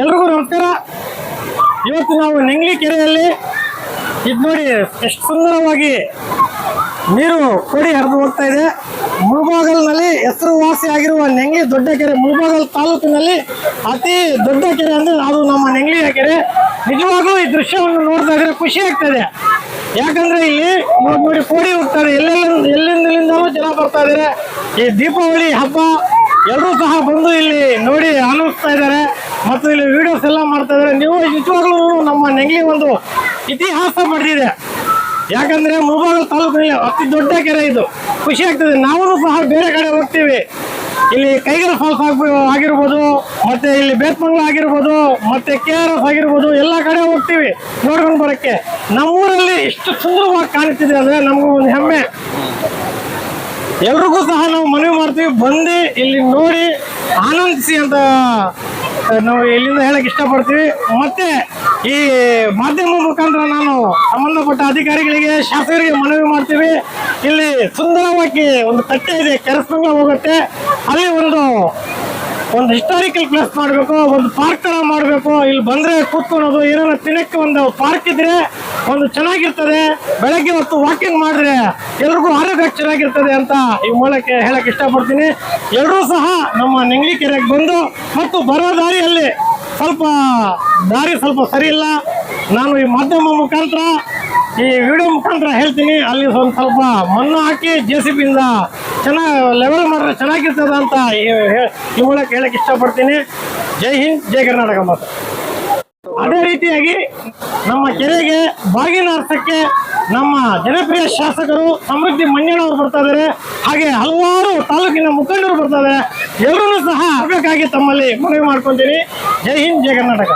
ಎಲ್ರಿಗೂ ನಮಸ್ಕಾರ. ಇವತ್ತು ನಾವು ನೆಂಗ್ಲಿ ಕೆರೆಯಲ್ಲಿ ಇದು ನೋಡಿ ಎಷ್ಟು ಸುಂದರವಾಗಿ ನೀರು ಕೊಡಿ ಹರಿದು ಹೋಗ್ತಾ ಇದೆ. ಮುಳಬಾಗಲ್ನಲ್ಲಿ ಹೆಸರುವಾಸಿ ಆಗಿರುವ ನೆಂಗ್ಲಿ ದೊಡ್ಡ ಕೆರೆ, ಮುಳಬಾಗಲ್ ತಾಲೂಕಿನಲ್ಲಿ ಅತಿ ದೊಡ್ಡ ಕೆರೆ ಅಂದರೆ ಅದು ನಮ್ಮ ನೆಂಗ್ಲಿಯ ಕೆರೆ. ನಿಜವಾಗ್ಲೂ ಈ ದೃಶ್ಯವನ್ನು ನೋಡ್ತಾ ಇದ್ರೆ ಖುಷಿ ಆಗ್ತದೆ ಯಾಕಂದ್ರೆ ಇಲ್ಲಿ ನೋಡಿ ಕೋಡಿ ಹೋಗ್ತಾರೆ. ಎಲ್ಲೆಲ್ಲ ಎಲ್ಲಿಂದಲಿಂದಲೂ ಜನ ಬರ್ತಾ ಇದ್ದಾರೆ ಈ ದೀಪಾವಳಿ ಹಬ್ಬ ಎಲ್ಲರೂ ಸಹ ಬಂದು ಇಲ್ಲಿ ನೋಡಿ ಆನಂದಿಸ್ತಾ ಇದ್ದಾರೆ. ಮತ್ತು ಇಲ್ಲಿ ವಿಡಿಯೋಸ್ ಎಲ್ಲ ಮಾಡ್ತಾ ಇದ್ದಾರೆ. ನೀವು ನಿಜವಾಗ್ಲೂ ನಮ್ಮ ನೆಂಗ್ಲಿ ಒಂದು ಇತಿಹಾಸ ಪಡೆದಿದೆ. ಯಾಕಂದ್ರೆ ಮೊಬೈಲ್ ತಾಲೂಕಿನಲ್ಲಿ ಅತಿ ದೊಡ್ಡ ಕೆರೆ ಇದು. ಖುಷಿ ಆಗ್ತದೆ. ನಾವು ಸಹ ಬೇರೆ ಕಡೆ ಹೋಗ್ತೀವಿ. ಇಲ್ಲಿ ಕೈಗರ ಫಾಲ್ಸ್ ಆಗ ಆಗಿರ್ಬೋದು, ಮತ್ತೆ ಇಲ್ಲಿ ಬೇತ್ಮಂಗ್ಲ ಆಗಿರ್ಬೋದು, ಮತ್ತೆ ಕೆ ಆರ್ ಎಸ್ ಆಗಿರ್ಬೋದು, ಎಲ್ಲ ಕಡೆ ಹೋಗ್ತೀವಿ ನೋಡ್ಕೊಂಡು ಬರೋಕ್ಕೆ. ನಮ್ಮೂರಲ್ಲಿ ಇಷ್ಟು ಸುಂದರವಾಗಿ ಕಾಣ್ತಿದೆ ಅಂದ್ರೆ ನಮಗೂ ಒಂದು ಹೆಮ್ಮೆ. ಎಲ್ರಿಗೂ ಸಹ ನಾವು ಮನವಿ ಮಾಡ್ತೀವಿ. ಬಂದು ಇಲ್ಲಿ ನೋಡಿ ಆನಂದಿಸಿ ಅಂತ ನಾವು ಎಲ್ಲಿಂದ ಹೇಳಕ್ ಇಷ್ಟಪಡ್ತೀವಿ? ಮತ್ತೆ ಈ ಮಾಧ್ಯಮ ಮುಖಾಂತರ ನಾನು ಸಂಬಂಧಪಟ್ಟ ಅಧಿಕಾರಿಗಳಿಗೆ, ಶಾಸಕರಿಗೆ ಮನವಿ ಮಾಡ್ತೀವಿ. ಇಲ್ಲಿ ಸುಂದರವಾಗಿ ಒಂದು ತಟ್ಟೆ ಇದೆ ಕೆರಸ್ಮಂಗ್ಲ ಹೋಗುತ್ತೆ. ಅಲ್ಲಿ ಒಂದು ಒಂದು ಹಿಸ್ಟಾರಿಕಲ್ ಪ್ಲೇಸ್ ಮಾಡಬೇಕು, ಒಂದು ಪಾರ್ಕ್ ತರ ಮಾಡಬೇಕು. ಇಲ್ಲಿ ಬಂದ್ರೆ ಕೂತ್ಕೊಳ್ಳೋದು, ಏನಾರ ತಿನ್ನಕ್ಕೆ ಒಂದು ಪಾರ್ಕ್ ಇದ್ರೆ ಒಂದು ಚೆನ್ನಾಗಿರ್ತದೆ. ಬೆಳಗ್ಗೆ ಹೊತ್ತು ವಾಕಿಂಗ್ ಮಾಡಿದ್ರೆ ಎಲ್ರಿಗೂ ಆರೋಗ್ಯ ಚೆನ್ನಾಗಿರ್ತದೆ ಅಂತ ಈ ಮೂಲಕ ಹೇಳಕ್ ಇಷ್ಟಪಡ್ತೀನಿ. ಎಲ್ಲರೂ ಸಹ ನಮ್ಮ ನೆಂಗ್ಲಿ ಕೆರೆಗೆ ಬಂದು ಮತ್ತು ಬರೋ ದಾರಿಯಲ್ಲಿ ಸ್ವಲ್ಪ ದಾರಿ ಸ್ವಲ್ಪ ಸರಿ ಇಲ್ಲ. ನಾನು ಈ ಮಾಧ್ಯಮ ಮುಖಾಂತರ ಈ ವಿಡಿಯೋ ಮುಖಾಂತರ ಹೇಳ್ತೀನಿ. ಅಲ್ಲಿ ಒಂದು ಸ್ವಲ್ಪ ಮಣ್ಣು ಹಾಕಿ ಜೆ ಸಿ ಬಿಯಿಂದ ಚೆನ್ನಾಗಿ ಲೆವೆಲ್ ಮಾಡಿದ್ರೆ ಚೆನ್ನಾಗಿರ್ತದೆ ಅಂತ ಈ ಮೂಲಕ ಹೇಳಕ್ ಇಷ್ಟಪಡ್ತೀನಿ. ಜೈ ಹಿಂದ್, ಜೈ ಕರ್ನಾಟಕ ಮಾತು. ಅದೇ ರೀತಿಯಾಗಿ ನಮ್ಮ ಕೆರೆಗೆ ಬಾಗಿನ ಅರ್ಥಕ್ಕೆ ನಮ್ಮ ಜನಪ್ರಿಯ ಶಾಸಕರು ಸಮೃದ್ಧಿ ಮಂಜಣ್ಣವರು ಬರ್ತಾ ಇದ್ದಾರೆ ಹಾಗೆ ಹಲವಾರು ತಾಲೂಕಿನ ಮುಖಂಡರು ಬರ್ತಾ ಇದ್ದಾರೆ ಎಲ್ಲರೂ ಸಹ ಬೇಕಾಗಿ ತಮ್ಮಲ್ಲಿ ಮನವಿ ಮಾಡ್ಕೊಂತೀನಿ. ಜೈ ಹಿಂದ್, ಜೈ ಕರ್ನಾಟಕ.